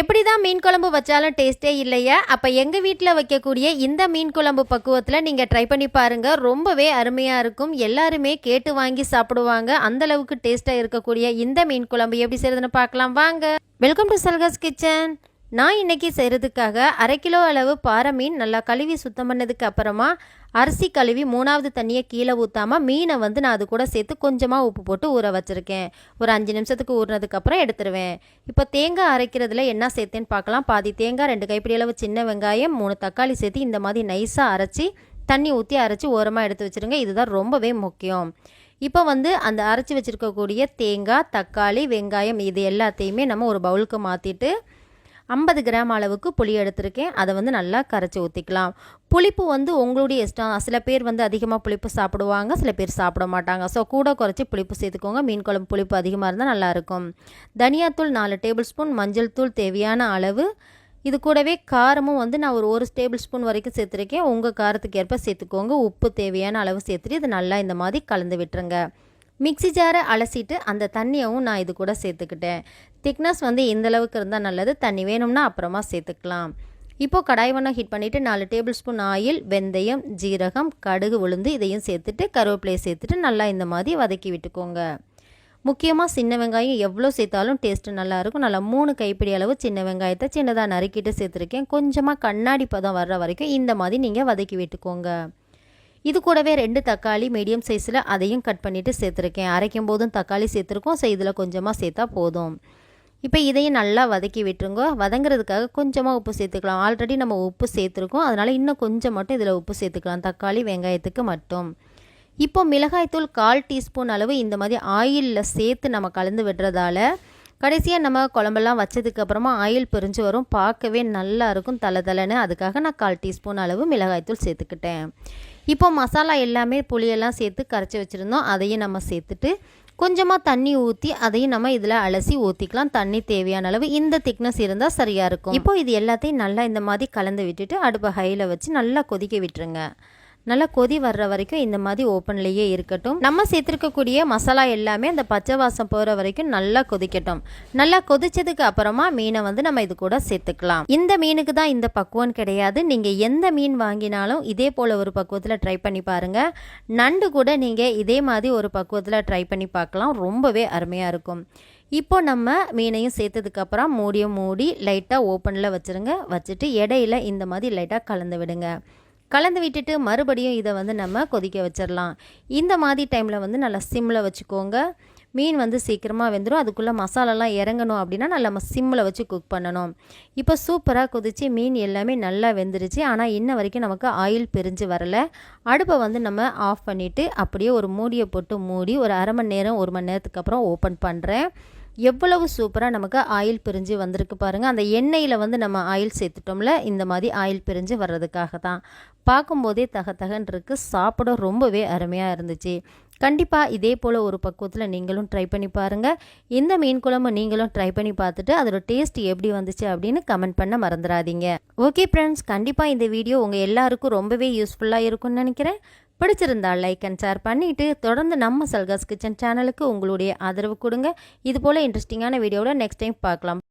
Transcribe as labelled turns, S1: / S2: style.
S1: எப்படி தான் மீன் குழம்பு வச்சாலும் டேஸ்ட்டே இல்லையா? அப்போ எங்கள் வீட்டில் வைக்கக்கூடிய இந்த மீன் குழம்பு பக்குவத்தில் நீங்கள் ட்ரை பண்ணி பாருங்கள் ரொம்பவே அருமையாக இருக்கும். எல்லாருமே கேட்டு வாங்கி சாப்பிடுவாங்க. அந்த அளவுக்கு டேஸ்ட்டாக இருக்கக்கூடிய இந்த மீன் குழம்பு எப்படி செய்யறதுன்னு பார்க்கலாம். வாங்க. வெல்கம் டு சல்காஸ் கிச்சன் நான் இன்னைக்கு செய்கிறதுக்காக அரை கிலோ அளவு பாறை மீன் நல்லா கழுவி சுத்தம் பண்ணதுக்கு அப்புறமா அரிசி கழுவி மூணாவது தண்ணியை கீழே ஊற்றாமல் மீனை வந்து நான் அது கூட சேர்த்து கொஞ்சமாக உப்பு போட்டு ஊற வச்சுருக்கேன். ஒரு அஞ்சு நிமிஷத்துக்கு ஊறினதுக்கப்புறம் எடுத்துருவேன். இப்போ தேங்காய் அரைக்கிறதுல என்ன சேர்த்தேன்னு பார்க்கலாம். பாதி தேங்காய் ரெண்டு கைப்பிடி அளவு சின்ன வெங்காயம் மூணு தக்காளி சேர்த்து இந்த மாதிரி நைஸாக அரைச்சி தண்ணி ஊற்றி அரைச்சி ஓரமாக எடுத்து வச்சுருங்க. இதுதான் ரொம்பவே முக்கியம். இப்போ வந்து அந்த அரைச்சி வச்சுருக்கக்கூடிய தேங்காய் தக்காளி வெங்காயம் இது எல்லாத்தையுமே நம்ம ஒரு பவுலுக்கு மாற்றிட்டு ஐம்பது கிராம் அளவுக்கு புளி எடுத்திருக்கேன். அதை வந்து நல்லா கரைச்சி ஊற்றிக்கலாம் புளிப்பு வந்து உங்களுடைய இஷ்டம். சில பேர் வந்து அதிகமாக புளிப்பு சாப்பிடுவாங்க சில பேர் சாப்பிட மாட்டாங்க. ஸோ கூட குறைச்சி புளிப்பு சேர்த்துக்கோங்க. மீன் குழம்பு புளிப்பு அதிகமாக இருந்தால் நல்லாயிருக்கும் தனியாத்தூள் நாலு டேபிள் ஸ்பூன். மஞ்சள் தூள் தேவையான அளவு. இது கூடவே காரமும் வந்து நான் ஒரு ஒரு டேபிள் ஸ்பூன் வரைக்கும் சேர்த்துருக்கேன். உங்கள் காரத்துக்கு ஏற்ப சேர்த்துக்கோங்க. உப்பு தேவையான அளவு சேர்த்துட்டு இது நல்லா இந்த மாதிரி கலந்து விட்டுருங்க. மிக்சி ஜாரை அலசிட்டு அந்த தண்ணியவும் நான் இது கூட சேர்த்துக்கிட்டேன். திக்னஸ் வந்து எந்தளவுக்கு இருந்தால் நல்லது. தண்ணி வேணும்னா அப்புறமா சேர்த்துக்கலாம். இப்போது கடாய் வண்ணம் ஹீட் பண்ணிவிட்டு நாலு டேபிள் ஸ்பூன் ஆயில் வெந்தயம் ஜீரகம் கடுகு உளுந்து இதையும் சேர்த்துட்டு கருவேப்பிலையை சேர்த்துட்டு நல்லா இந்த மாதிரி வதக்கி விட்டுக்கோங்க. முக்கியமாக சின்ன வெங்காயம் எவ்வளோ சேர்த்தாலும் டேஸ்ட்டு நல்லாயிருக்கும் நல்லா மூணு கைப்பிடி அளவு சின்ன வெங்காயத்தை சின்னதாக நறுக்கிட்டு சேர்த்துருக்கேன். கொஞ்சமாக கண்ணாடி பதம் வர்ற வரைக்கும் இந்த மாதிரி நீங்கள் வதக்கி விட்டுக்கோங்க. இது கூடவே ரெண்டு தக்காளி மீடியம் சைஸில் அதையும் கட் பண்ணிவிட்டு சேர்த்துருக்கேன். அரைக்கும் போதும் தக்காளி சேர்த்துருக்கோம். ஸோ இதில் கொஞ்சமாக சேர்த்தா போதும். இப்போ இதையும் நல்லா வதக்கி விட்டுருங்க. வதங்குறதுக்காக கொஞ்சமாக உப்பு சேர்த்துக்கலாம். ஆல்ரெடி நம்ம உப்பு சேர்த்துருக்கோம். அதனால் இன்னும் கொஞ்சம் மட்டும் இதில் உப்பு சேர்த்துக்கலாம். தக்காளி வெங்காயத்துக்கு மட்டும். இப்போ மிளகாய்த்தூள் கால் டீஸ்பூன் அளவு இந்த மாதிரி ஆயிலில் சேர்த்து நம்ம கலந்து விடுறதால கடைசியாக நம்ம குழம்பெல்லாம் வச்சதுக்கப்புறமா ஆயில் பிரிஞ்சு வரும். பார்க்கவே நல்லா இருக்கும். தலை தலைன்னு. அதுக்காக நான் கால் டீஸ்பூன் அளவு மிளகாய்த்தூள் சேர்த்துக்கிட்டேன். இப்போ மசாலா எல்லாமே புளியெல்லாம் சேர்த்து கரைச்சி வச்சுருந்தோம். அதையும் நம்ம சேர்த்துட்டு கொஞ்சமாக தண்ணி ஊற்றி அதையும் நம்ம இதில் அலசி ஊற்றிக்கலாம் தண்ணி தேவையான அளவு. இந்த திக்னஸ் இருந்தால் சரியாக இருக்கும். இப்போ இது எல்லாத்தையும் நல்லா இந்த மாதிரி கலந்து விட்டுட்டு அடுப்பை ஹையில் வச்சு நல்லா கொதிக்க விட்டுருங்க. நல்லா கொதி வர்ற வரைக்கும் இந்த மாதிரி ஓப்பன்லேயே இருக்கட்டும். நம்ம சேர்த்துருக்கக்கூடிய மசாலா எல்லாமே அந்த பச்சை வாசம் போகிற வரைக்கும் நல்லா கொதிக்கட்டும். நல்லா கொதிச்சதுக்கு அப்புறமா மீனை வந்து நம்ம இது கூட சேர்த்துக்கலாம். இந்த மீனுக்கு தான் இந்த பக்குவம் கிடையாது. நீங்கள் எந்த மீன் வாங்கினாலும் இதே போல் ஒரு பக்குவத்தில் ட்ரை பண்ணி பாருங்கள் நண்டு கூட நீங்கள் இதே மாதிரி ஒரு பக்குவத்தில் ட்ரை பண்ணி பார்க்கலாம். ரொம்பவே அருமையாக இருக்கும். இப்போ நம்ம மீனையும் சேர்த்ததுக்கப்புறம் மூடியும் மூடி லைட்டாக ஓப்பனில் வச்சுருங்க. வச்சுட்டு இடையில இந்த மாதிரி லைட்டாக கலந்து விடுங்க. கலந்து விட்டுட்டு மறுபடியும் இதை வந்து நம்ம கொதிக்க வச்சிடலாம். இந்த மாதிரி டைமில் வந்து நல்லா சிம்மில் வச்சுக்கோங்க. மீன் வந்து சீக்கிரமாக வெந்துடும் அதுக்குள்ளே மசாலாலாம் இறங்கணும் அப்படின்னா நல்லா சிம்மில் வச்சு குக் பண்ணணும். இப்போ சூப்பராக கொதித்து மீன் எல்லாமே நல்லா வெந்துருச்சு. ஆனால் இன்ன வரைக்கும் நமக்கு ஆயில் பிரிஞ்சு வரலை. அடுப்பை வந்து நம்ம ஆஃப் பண்ணிவிட்டு அப்படியே ஒரு மூடியை போட்டு மூடி ஒரு அரை மணி நேரம் ஒரு மணி நேரத்துக்கு அப்புறம் ஓப்பன் பண்ணுறேன் எவ்வளவு சூப்பராக நமக்கு ஆயில் பிரிஞ்சு வந்திருக்கு பாருங்கள் அந்த எண்ணெயில் வந்து நம்ம ஆயில் சேர்த்துட்டோம்ல இந்த மாதிரி ஆயில் பிரிஞ்சு வர்றதுக்காக தான். பார்க்கும்போதே தக தகன் சாப்பிட ரொம்பவே அருமையாக இருந்துச்சு. கண்டிப்பாக இதே போல் ஒரு பக்குவத்தில் நீங்களும் ட்ரை பண்ணி பாருங்கள் இந்த மீன் குழம்பு நீங்களும் ட்ரை பண்ணி பார்த்துட்டு அதோட டேஸ்ட் எப்படி வந்துச்சு அப்படின்னு கமெண்ட் பண்ண மறந்துடாதீங்க. ஓகே ஃப்ரெண்ட்ஸ் கண்டிப்பாக இந்த வீடியோ உங்கள் எல்லாருக்கும் ரொம்பவே யூஸ்ஃபுல்லாக இருக்கும்னு நினைக்கிறேன். பிடிச்சிருந்தால் லைக் அண்ட் ஷேர் பண்ணிவிட்டு தொடர்ந்து நம்ம சல்காஸ் கிச்சன் சேனலுக்கு உங்களுடைய ஆதரவு கொடுங்க. இது போல் இன்ட்ரெஸ்டிங்கான வீடியோவில் நெக்ஸ்ட் டைம் பார்க்கலாம்.